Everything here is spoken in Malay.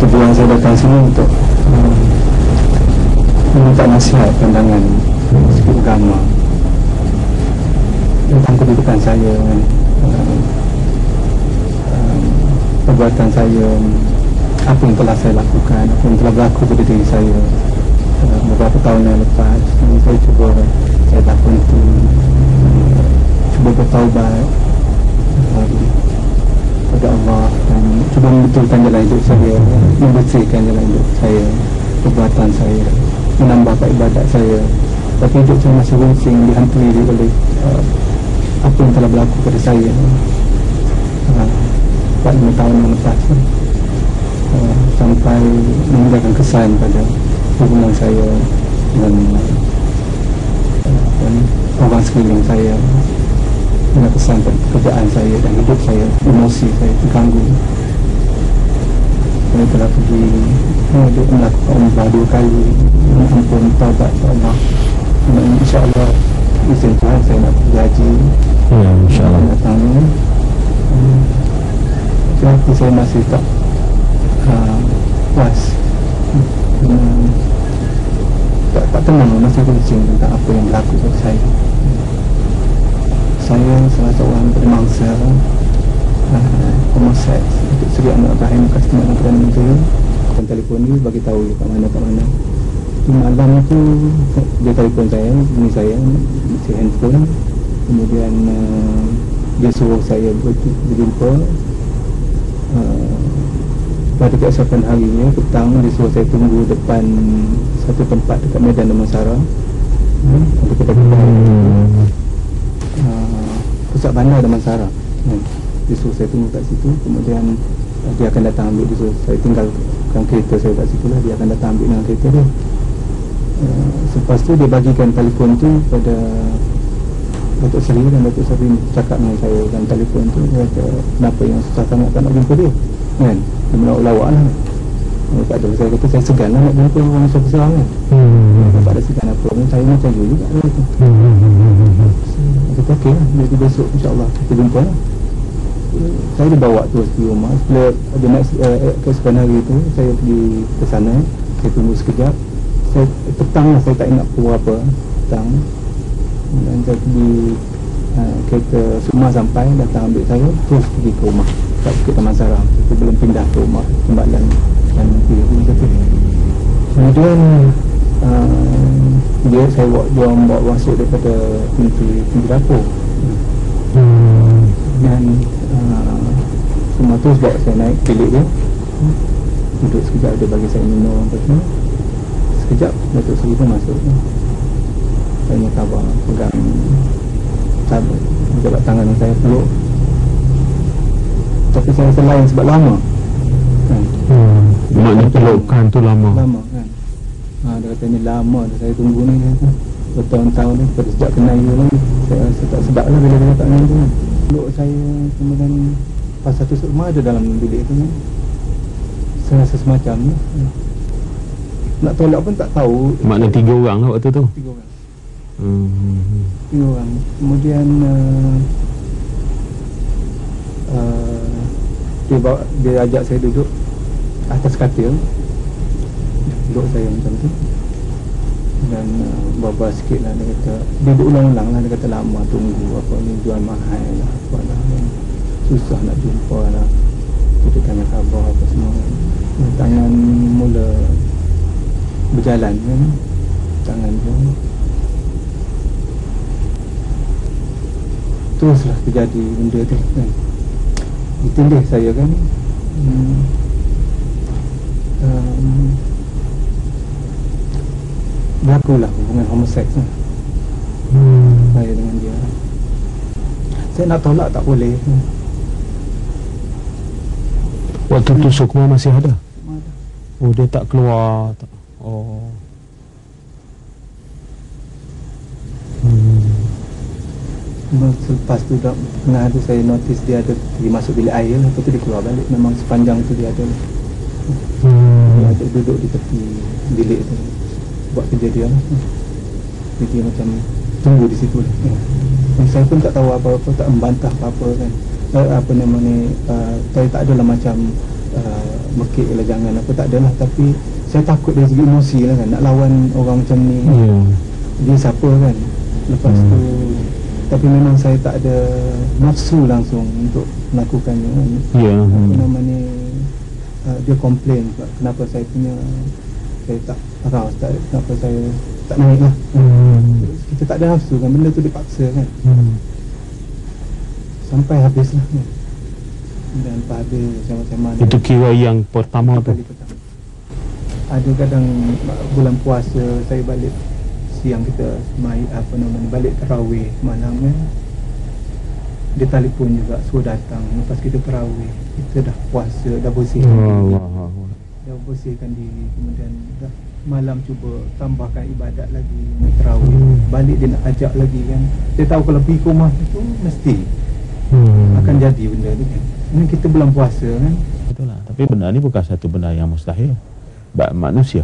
tujuan saya datang sini untuk uh, minta nasihat pandangan sikit agama. Tentang kedudukan saya uh, uh, perbuatan saya apa yang telah saya lakukan apa yang telah berlaku pada diri saya uh, beberapa tahun yang lepas. Saya cuba saya takut itu uh, cuba bertaubat. uh, kepada Allah dan cuba membetulkan jalan hidup saya membersihkan jalan hidup saya perbuatan saya menambah ibadat saya. Tapi hidup saya masih runsing dihantui oleh uh, apa yang telah berlaku pada saya. Uh, 4-5 tahun yang lepas uh, sampai meninggalkan kesan pada hubungan saya dengan uh, orang sekeliling saya dengan kesan pekerjaan saya dan hidup saya, emosi saya terganggu. Saya telah pergi untuk melakukan umrah dua kali, ampun taubat Allah. Dan insyaAllah, izin Tuhan saya nak pergi haji. Ya, insyaAllah. Datang ni. Tapi saya masih tak uh, puas. Hmm, tak, tak tenang, masih kucing tentang apa yang berlaku pada saya saya salah seorang bermangsa uh, homoseks untuk segi anak Ibrahim customer yang pernah itu dan telefon ni bagi tahu kat mana kat mana. Di malam tu dia telefon saya ini saya si handphone. Kemudian uh, dia suruh saya berjumpa. Uh, pada keesokan harinya petang dia suruh saya tunggu depan satu tempat dekat Medan Damansara hmm, untuk kita hmm pusat bandar Damansara hmm. dia suruh saya tunggu kat situ kemudian uh, dia akan datang ambil dia suruh saya tinggal tinggalkan kereta saya kat situ lah dia akan datang ambil dengan kereta dia uh, selepas tu dia bagikan telefon tu pada Datuk Seri dan Datuk Seri cakap dengan saya dan telefon tu dia kata kenapa yang susah sangat tak nak jumpa dia kan dia menolak lawak lah tak ada. Saya kata saya segan lah nak jumpa orang besar-besar kan. Hmm. Tak ada segan apa pun. Saya macam you juga. Hmm. Okey. Jadi besok insyaAllah kita jumpa lah. Saya dibawa terus di rumah. Setelah ada next uh, keesokan hari tu, saya pergi ke sana. Saya tunggu sekejap. Saya petang lah. Saya tak ingat pukul apa. Petang. Dan saya pergi uh, kereta semua sampai. Datang ambil saya. Terus pergi ke rumah. Tak Bukit Taman Sarang. Saya belum pindah ke rumah. Tembalan dan kemudian uh, dia saya buat dia bawa masuk daripada pintu pintu dapur. Hmm. dan uh, semua tu sebab saya naik bilik dia. Duduk sekejap dia bagi saya minum apa semua. Sekejap Datuk Seri pun masuk. Saya khabar pegang sabar jabat tangan saya peluk. Tapi saya selain sebab lama. Kan? Hmm. Maknanya pelukan tu lama. Lama Dia kata ni lama Saya tunggu ni Bertahun-tahun ni sejak kenal dia lagi Saya rasa tak sedap lah Bila dia letak dengan tu kan Peluk saya Kemudian Pas satu rumah ada dalam bilik tu kan Saya rasa semacam ni. Nak tolak pun tak tahu. Maknanya tiga orang lah waktu tu? Tiga orang. Hmm. Tiga orang. Kemudian uh, uh, dia, bawa, dia ajak saya duduk atas katil. Duduk saya macam tu dan uh, sikit lah dia kata. Dia duduk ulang-ulang lah dia kata lama tunggu apa ni jual mahal lah apa lah. Susah nak jumpa lah kita tanya khabar apa semua. Tangan mula berjalan kan? Tangan tu. Teruslah terjadi benda tu kan? Ditindih saya kan? Hmm. Um, berlakulah hubungan homoseks lah. hmm. saya dengan dia saya nak tolak tak boleh waktu tu Sukma masih ada? oh dia tak keluar tak. oh hmm. Selepas tu dah pernah ada saya notice dia ada pergi masuk bilik air Lepas tu dia keluar balik Memang sepanjang tu dia ada hmm. ada duduk di tepi bilik tu buat kerja dia lah jadi macam tunggu di situ ya. dan saya pun tak tahu apa-apa tak membantah apa-apa kan uh, apa nama ni uh, saya tak adalah macam uh, mekik lah jangan apa tak adalah tapi saya takut dari segi emosi lah kan nak lawan orang macam ni Ya. dia siapa kan lepas Hmm. tu tapi memang saya tak ada nafsu langsung untuk melakukannya kan Ya. apa Hmm. nama ni uh, dia komplain kenapa saya punya saya tak arouse tak, kenapa saya tak naik lah Hmm. kita tak ada nafsu kan benda tu dipaksa kan Hmm. sampai habis lah kan dan pada sama-sama Itu kira yang pertama tu. ada kadang bulan puasa saya balik siang kita mai apa namanya balik tarawih malam kan dia telefon juga suruh datang lepas kita tarawih kita dah puasa dah bersih Allah Allah. Dah bersihkan diri kemudian dah malam cuba tambahkan ibadat lagi mai tarawih Hmm. balik dia nak ajak lagi kan dia tahu kalau pergi rumah itu mesti Hmm. akan jadi benda ni kan ini kita bulan puasa kan Betul lah. Tapi benda ni bukan satu benda yang mustahil. Bak manusia.